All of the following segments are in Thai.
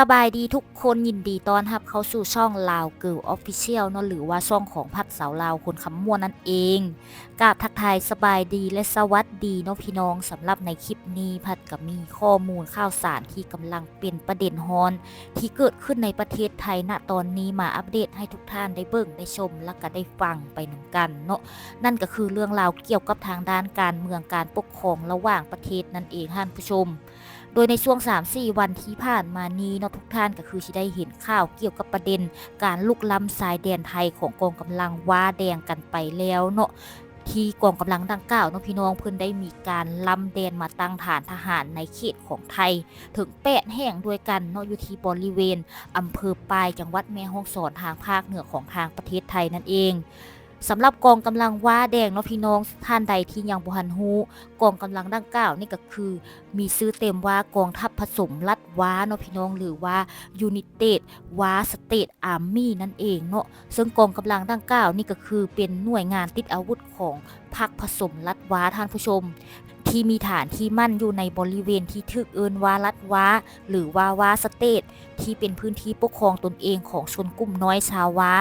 สบายดีทุก คนยินดีต้อนรับเข้าสู่ช่องลาวเกิลออฟฟิเชียลเนาะหรือว่าช่องของพัดสาวลาวคนคำม่วนนั่นเองกาบทักทายสบายดีและสวัสดีเนาะพี่น้องสำหรับในคลิปนี้พัดก็มีข้อมูลข่าวสารที่กำลังเป็นประเด็นฮอน ที่เกิดขึ้นในประเทศไทยณตอนนี้มาอัปเดตให้ทุกท่านได้เบิ่งได้ชม และก็ได้ฟังไปนึ่งกันเนาะนั่นก็คือเรื่องราวเกี่ยวกับทางด้านการเมืองการปกครองระหว่างประเทศนั่นเองท่านผู้ชม โดยในช่วง 3-4 วันที่ผ่านมานี้เนาะทุกท่านก็คือสิได้เห็นข่าวเกี่ยวกับประเด็น การลุกล้ำสายแดนไทยของกองกำลังว้าแดงกันไปแล้วเนาะที่กองกำลังดังกล่าวน้องพี่น้องเพิ่นได้มีการล้ำแดนมาตั้งฐานทหารในเขตของไทย ถึงแปดแห่งด้วยกันเนาะอยู่ที่บริเวณอำเภอปายจังหวัดแม่ฮ่องสอนทางภาคเหนือของทางประเทศไทยนั่นเอง สำหรับกองกำลังว้าแดงเนาะพี่น้องท่านใดที่ยังบ่ทันฮู้กองกำลังดังกล่าวนี่ก็คือ มีชื่อเต็มว่ากองทัพผสมรัฐว้าเนาะพี่น้องหรือว่า United ว้า State Army นั่นเองเนาะซึ่งกองกำลังดังกล่าวนี่ก็คือเป็นหน่วยงานติดอาวุธของพรรคผสมรัฐว้าท่านผู้ชม ที่มีฐานที่มั่นอยู่ในบริเวณที่ถึกเอินวารัฐว้า หรือว่าว้าสเตทที่เป็นพื้นที่ปกครองตนเองของชนกลุ่มน้อยชาวว้า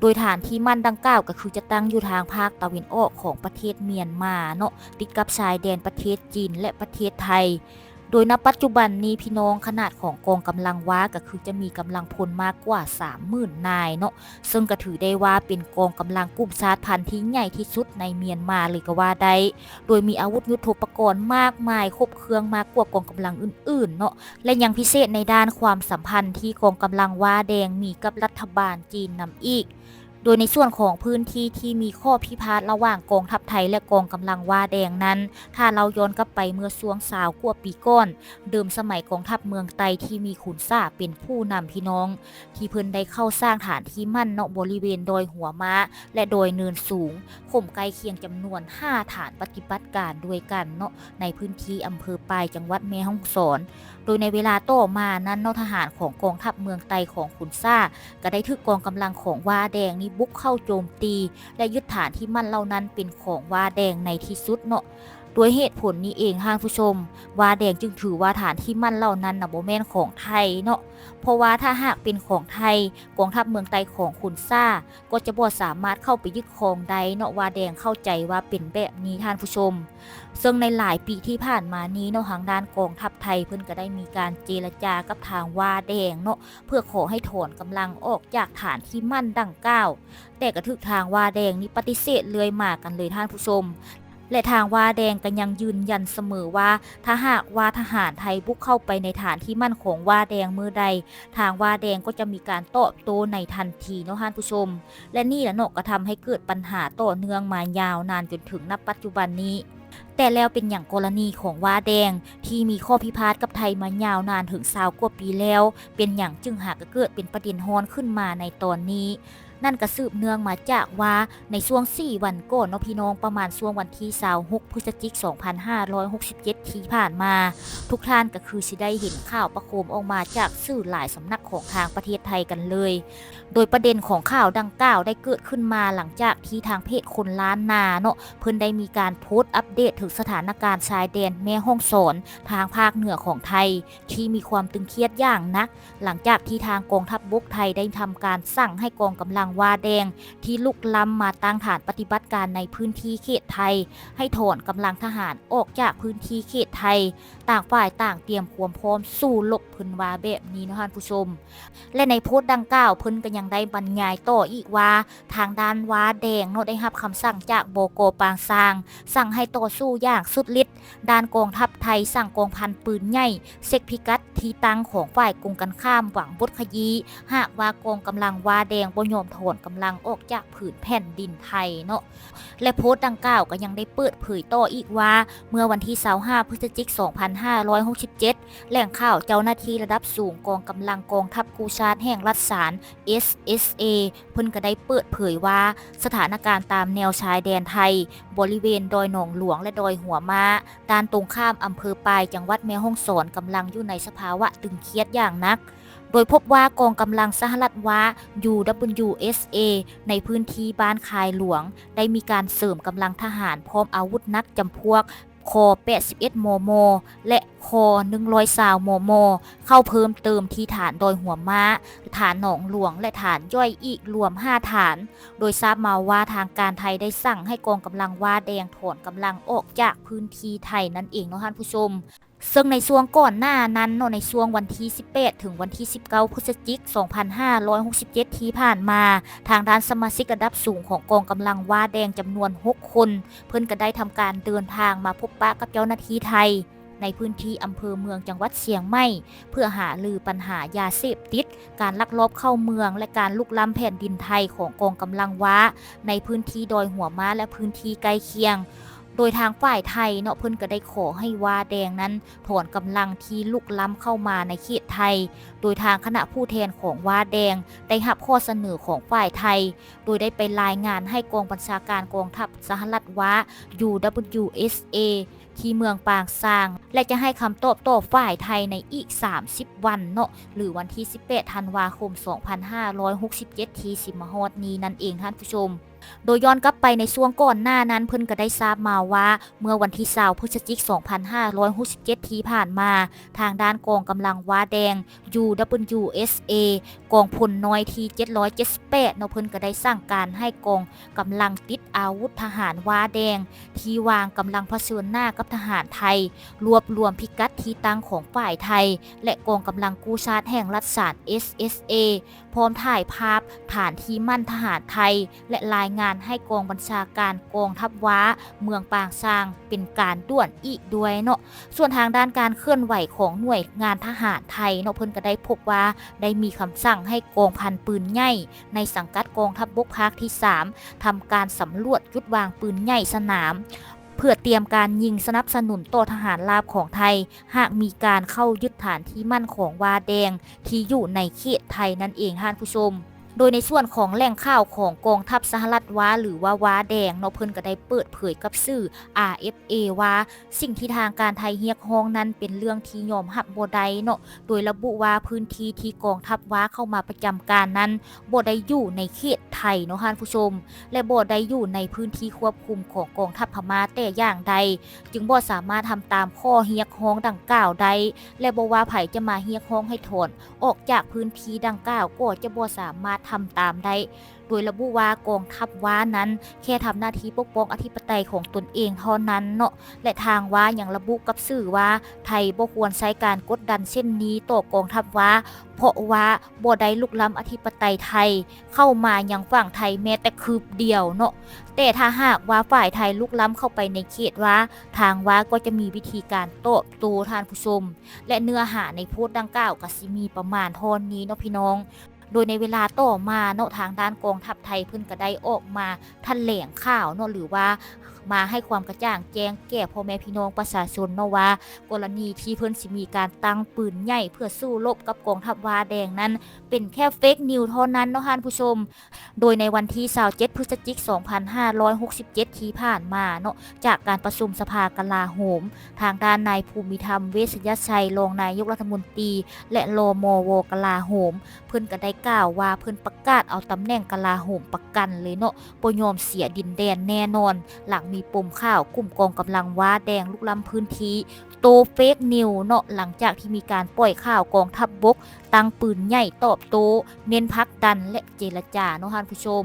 โดยฐานที่มั่นดังกล่าวก็คือจะตั้งอยู่ทางภาคตะวันออกของประเทศเมียนมาเนาะติดกับชายแดนประเทศจีนและประเทศไทย โดยณปัจจุบันนี้พี่น้องขนาดของกองกำลังว้าก็คือจะมีกำลังพลมากกว่า 30,000 นายเนาะซึ่งก็ถือได้ว่าเป็นกองกำลังกลุ่มชาติพันธุ์ที่ใหญ่ที่สุดในเมียนมาเลยก็ว่าได้โดยมีอาวุธยุทโธปกรณ์มากมายครบเครื่องมากกว่ากองกำลังอื่นๆเนาะและยังพิเศษในด้านความสัมพันธ์ที่กองกำลังว้าแดงมีกับรัฐบาลจีนนำอีก โดยในส่วนของพื้นที่ที่มีข้อพิพาทระหว่างกองทัพไทยและกองกำลังว้าแดงนั้น ถ้าเราย้อนกลับไปเมื่อช่วงสาวกว่าปีก่อนเดิมสมัยกองทัพเมืองไตที่มีขุนซ่าเป็นผู้นำพี่น้อง ที่เพิ่นได้เข้าสร้างฐานที่มั่นเนาะบริเวณโดอยหัวม้า และโดยเนินสูงข่มใกลเคียงจำนวน 5 ฐานปฏิบัติการด้วยกันเนาะในพื้นที่อำเภอปลายจังหวัดแม่ฮ่องสอน โดยในเวลาต่อมานั้นเนาะทหารของกองทัพเมืองไตของขุนซ่า ก็ได้ถึกกองกำลังของวาแดงนี้บุกเข้าโจมตี และยึดฐานที่มั่นเหล่านั้นเป็นของวาแดงในที่สุดเนาะ ด้วยเหตุผลนี้เองท่านผู้ชม วาแดงจึงถือว่าฐานที่มั่นเหล่านั้นนะโบแมนของไทยเนาะเพราะว่าถ้าหากเป็นของไทยกองทัพเมืองไตของขุนซ่า ก็จะบ่สามารถเข้าไปยึดครองใดเนาะวาแดงเข้าใจว่าเป็นแบบนี้ท่านผู้ชม ซึ่งในหลายปีที่ผ่านมานี้เนาะทางด้านกองทัพไทยเพิ่นก็ได้มีการเจรจากับทางวาแดงเนาะเพื่อขอให้ถอนกำลังออกจากฐานที่มั่นดังกล่าวแต่กระทึกทางวาแดงนี่ปฏิเสธเลยมากันเลยท่านผู้ชม และทางวาแดงก็ยังยืนยันเสมอว่า ถ้าหากว่าทหารไทยบุกเข้าไปในฐานที่มั่นของวาแดงเมื่อใด ทางวาแดงก็จะมีการตอบโต้ในทันทีเนาะท่านผู้ชม และนี่แหละเนาะก็ทำให้เกิดปัญหาต่อเนื่องมายาวนานจนถึงณปัจจุบันนี้แต่แล้วเป็นอย่างกรณีของวาแดง ที่มีข้อพิพาทกับไทยมายาวนานถึงสาวกว่าปีแล้ว เป็นอย่างจึงหากเกิดเป็นประเด็นฮอนขึ้นมาในตอนนี้ นั่นก็สืบเนื่องมาจากว่าในช่วง 4 วันก่อนเนาะพี่น้องประมาณช่วงวันที่26พฤศจิก2567 ที่ผ่านมา ทุกท่านก็คือสิได้เห็นข่าวประโคมออกมาจากสื่อหลายสำนักของทางประเทศไทยกันเลย โดยประเด็นของข่าวดังกล่าวได้เกิดขึ้นมาหลังจากที่ทางเพจคนล้านนาเนาะเพิ่นได้มีการโพสต์อัปเดตถึงสถานการณ์ชายแดนแม่ฮ่องสอนทางภาคเหนือของไทย ที่มีความตึงเครียดอย่างนัก หลังจากที่ทางกองทัพบบกไทยได้ทำการสั่งให้กองกำลังวาแดง ที่ลุกล้ำมาตั้งฐานปฏิบัติการในพื้นที่เขตไทย ให้ถอนกำลังทหารออกจากพื้นที่เขตไทย ต่างฝ่ายต่างเตรียมความพร้อมสู้รบพิ่นวาแบบนี้นะท่านผู้ชม และในโพสต์ดังกล่าวเพิ่นก็ยังได้บรรยายต่ออีกว่า ทางด้านว้าแดงเนาะได้รับคำสั่งจากโบโกปางซาง สั่งให้ต่อสู้อย่างสุดฤทธิ์ด้านกองทัพไทยสั่งกองพันปืนใหญ่เซกพิกัดที่ตั้งของฝ่ายกงกันข้ามหวังบดขยี้หากว่ากองกำลังว้าแดงบ่ยอมถอนกำลังออกจากผืนแผ่นดินไทยเนาะและโพสต์ดังกล่าวก็ยังได้เปิดเผยต่ออีกว่า เมื่อวันที่25พฤศจิกายน2567 แหล่งข่าวเจ้าหน้าที่ระดับสูงกองกำลังกองทัพกูชาติแห่งรัฐสาร SSA เพิ่นก็ได้เปิดเผยว่าสถานการณ์ตามแนวชายแดนไทย บริเวณดอยหนองหลวงและดอยหัวม้าด้านตรงข้ามอำเภอปายจังหวัดแม่ฮ่องสอนกำลังอยู่ในสภาวะตึงเครียดอย่างนัก โดยพบว่ากองกำลังสหรัฐว่า UWSA ในพื้นที่บ้านคายหลวง ได้มีการเสริมกำลังทหารพร้อมอาวุธนักจำพวกคอ81มม และคอ120มม เข้าเพิ่มเติมที่ฐานดอยหัวม้า ฐานหนองหลวง และฐานย่อยอีกรวม 5 ฐาน โดยทราบมาว่าทางการไทยได้สั่งให้กองกำลังว่าแดงถอนกำลังออกจากพื้นที่ไทยนั่นเองเนาะท่านผู้ชม ซึ่งในช่วงก่อนหน้านั้นเนาะในช่วงวันที่ 18 ถึงวันที่ 19 พฤศจิกายน 2567 ที่ผ่านมา ทางด้านสมาชิกระดับสูงของกองกำลังว่าแดงจำนวน 6 คน เพิ่อนก็ได้ทำการเดินทางมาพบปะกับเจ้าหน้าที่ไทย ในพื้นที่อำเภอเมืองจังหวัดเชียงใหม่ เพื่อหาลือปัญหายาเสพติด การลักลอบเข้าเมือง และการลุกล้ำแผ่นดินไทยของกองกำลังว้า ในพื้นที่ดอยหัวม้าและพื้นที่ใกล้เคียง โดยทางฝ่ายไทยเนาะเพิ่นก็ได้ขอให้วาแดงนั้นถอนกำลังที่ลุกล้ำเข้ามาในเขตไทย โดยทางคณะผู้แทนของว่าแดง ได้รับข้อเสนอของฝ่ายไทย โดยได้ไปรายงานให้กองบัญชาการกองทัพสหรัฐว่า UWSA ที่เมืองปางซาง และจะให้คำตอบต่อฝ่ายไทยในอีก 30 วันเนาะหรือวันที่ 18 ธันวาคม 2567 ที่สิมาฮอดนี้นั่นเองท่านผู้ชม โดยย้อนกลับไปในช่วงก่อนหน้านั้นเพิ่นก็ได้ทราบมาว่า เมื่อวันที่20พฤศจิกายน2567ที่ผ่านมา ทางด้านกองกำลังว้าแดง UWSA กองพลน้อยที่778เนาะเพิ่นก็ได้สั่งการให้กองกำลังติดอาวุธทหารว้าแดง ที่วางกำลังเผชิญหน้ากับทหารไทย รวบรวมพิกัดที่ตั้งของฝ่ายไทย และกองกำลังกู้ชาติแห่งรัฐศาสตร์ SSA พร้อมถ่ายภาพฐานที่มั่นทหารไทย และรายงานให้กองบัญชาการกองทัพว้า เมืองปางซางเป็นการด่วนอีกด้วยเนาะส่วนทางด้านการเคลื่อนไหวของหน่วยงานทหารไทยเนาะเพิ่นก็ได้พบว่าได้มีคำสั่งให้กองพันปืนใหญ่ในสังกัดกองทัพบกภาคที่ 3ทำการสำรวจยุดวางปืนใหญ่สนามเพื่อเตรียมการยิงสนับสนุนต่อทหารราบของไทย หากมีการเข้ายึดฐานที่มั่นของวาแดงที่อยู่ในเขตไทยนั่นเองท่านผู้ชม โดยในส่วนของแหล่งข่าวของกองทัพสหรัฐว้าหรือว่าว้าแดงเนาะเพิ่นก็ได้เปิดเผยกับสื่อ RFA ว่าสิ่งที่ทางการไทยเรียกร้องนั้นเป็นเรื่องที่ยอมรับบ่ได้เนาะโดยระบุว่าพื้นที่ที่กองทัพว้าเข้ามาประจำการนั้นบ่ได้อยู่ในเขตไทยเนาะท่านผู้ชม และบ่ได้อยู่ในพื้นที่ควบคุมของกองทัพพม่าแต่อย่างใด จึงบ่สามารถทำตามข้อเรียกร้องดังกล่าวได้และบ่ว่าไผจะมาเรียกร้องให้ถอนออกจากพื้นที่ดังกล่าวก็จะบ่สามารถทำตามได้ โดยระบุว่ากองทัพว้านั้น แค่ทำหน้าที่ปกป้องอธิปไตยของตนเองเท่านั้นเนาะและทางว่ายังระบุกับสื่อว่า ไทยบ่ควรใช้การกดดันเช่นนี้ต่อกองทัพว่าเพราะว่าบ่ได้ลุกล้ำอธิปไตยไทย เข้ามายังฝั่งไทยแม้แต่คืบเดียวเนาะแต่ถ้าหากว่าฝ่ายไทยลุกล้ำเข้าไปในเขตว่า ทางว่าก็จะมีวิธีการโต้ต้ท่านผู้ชม และเนื้อหาในโพสต์ดังกล่าวก็สิมีประมาณเทอนนี้เนาะพี่น้อง โดยในเวลาต่อมาเนาะทางด้านกองทัพไทยเพิ่นก็ได้ออกมาแถลงข่าวเนาะหรือว่า มาให้ความกระจ่างแจ้งแก่พ่อแม่พี่น้องประชาชนเนาะว่ากรณีที่เพิ่นสิมีการตั้งปืนใหญ่เพื่อสู้รบกับกองทัพวาแดงนั้น เป็นแค่เฟกนิวเท่านั้นเนาะท่านผู้ชม โดยในวันที่27พฤศจิกายน2567 ที่ผ่านมาเนาะจากการประชุมสภากลาโหม ทางด้านนายภูมิธรรมเวชยชัยรองนายกรัฐมนตรี และโลโมโวกลาโหม เพิ่นก็ได้กล่าวว่าเพิ่นประกาศเอาตำแหน่งกลาโหมประกันเลยเนาะบ่ยอมเสียดินแดนแน่นอนหลังมีปมข่าวกลุ่มกองกำลังว้าแดงลุกล้ำพื้นที่โตเฟกนิวเนาะหลังจากที่มีการปล่อยข่าวกองทัพบบก ตั้งปืนใหญ่ตอบโต้เน้นพักดันและเจรจาเนาะท่านผู้ชม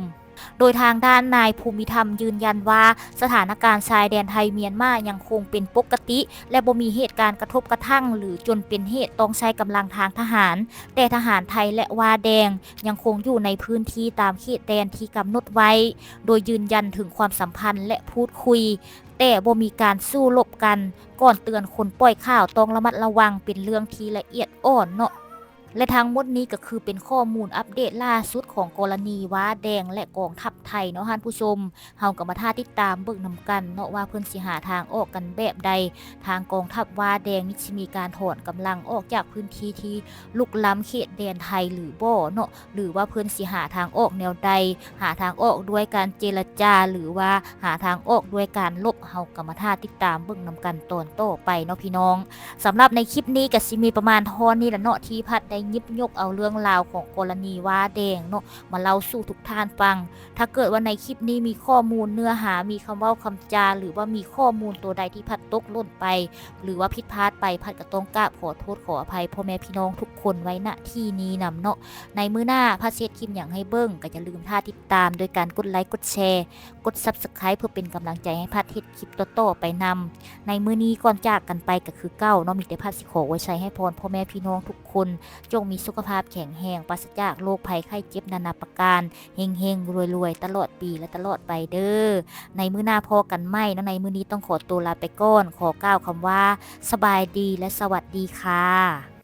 โดยทางด้านนายภูมิธรรมยืนยันว่า สถานการณ์ชายแดนไทยเมียนมายังคงเป็นปกติ และบ่มีเหตุการณ์กระทบกระทั่ง หรือจนเป็นเหตุต้องใช้กำลังทางทหาร แต่ทหารไทยและวาแดงยังคงอยู่ในพื้นที่ตามเขตแดนที่กำหนดไว้ โดยยืนยันถึงความสัมพันธ์และพูดคุยแต่บ่มีการสู้รบกัน ก่อนเตือนคนปล่อยข่าวต้องระมัดระวังเป็นเรื่องที่ละเอียดอ่อนเนาะ และทั้งหมดนี้ก็คือเป็นข้อมูลอัปเดตล่าสุดของกรณีว้าแดงและกองทัพไทยเนาะท่านผู้ชม เฮาก็มาท่าติดตามเบิ่งนำกันเนาะว่าเพิ่นสิหาทางออกกันแบบใด ทางกองทัพว้าแดงนี่สิมีการถอนกำลังออกจากพื้นที่ที่ลุกล้ำเขตแดนไทยหรือบ่เนาะหรือว่าเพิ่นสิหาทางออกแนวใด หาทางออกด้วยการเจรจา หรือว่าหาทางออกด้วยการลบ เฮาก็มาท่าติดตามเบิ่งนำกันตอนต่อไปเนาะพี่น้องสำหรับในคลิปนี้ก็สิมีประมาณทอนนี้ละเนาะที่พัดได้ยิบยกเอาเรื่องราวของกรณีว่าแดงเนาะมาเล่าสู่ทุกท่านฟัง ถ้าเกิดว่าในคลิปนี้มีข้อมูลเนื้อหามีคำเว่าคำจา หรือว่ามีข้อมูลตัวใดที่พัดตกหล่นไป หรือว่าผิดพลาดไปพัดก็ต้องกราบขอโทษขออภัยพ่อแม่พี่น้องทุกคนไว้ณที่นี้นำเนาะในมื้อหน้าพาเซตคลิปอย่างให้เบิ้งก็อย่าลืมท่าติดตาม โดยการกดไลค์กดแชร์ กด Subscribe เพื่อเป็นกำลังใจให้พัดเฮ็ดคลิปต่อๆไปนำในมื้อนี้ก่อนจากกันไปก็คือเก้าเนาะมีแต่พัดสิขอไว้ใช้ให้พรพ่อแม่พี่น้องทุกคนจงมีสุขภาพแข็งแรงปราศจากโรคภัยไข้เจ็บนานาประการเฮงเฮงรวยรวยๆตลอดปีและตลอดไปเด้อในมื้อหน้าพอกันไหมเนะในมื้อนี้ต้องขอตัวลาไปก่อนขอกล่าวคำว่า สบายดีและสวัสดีค่ะ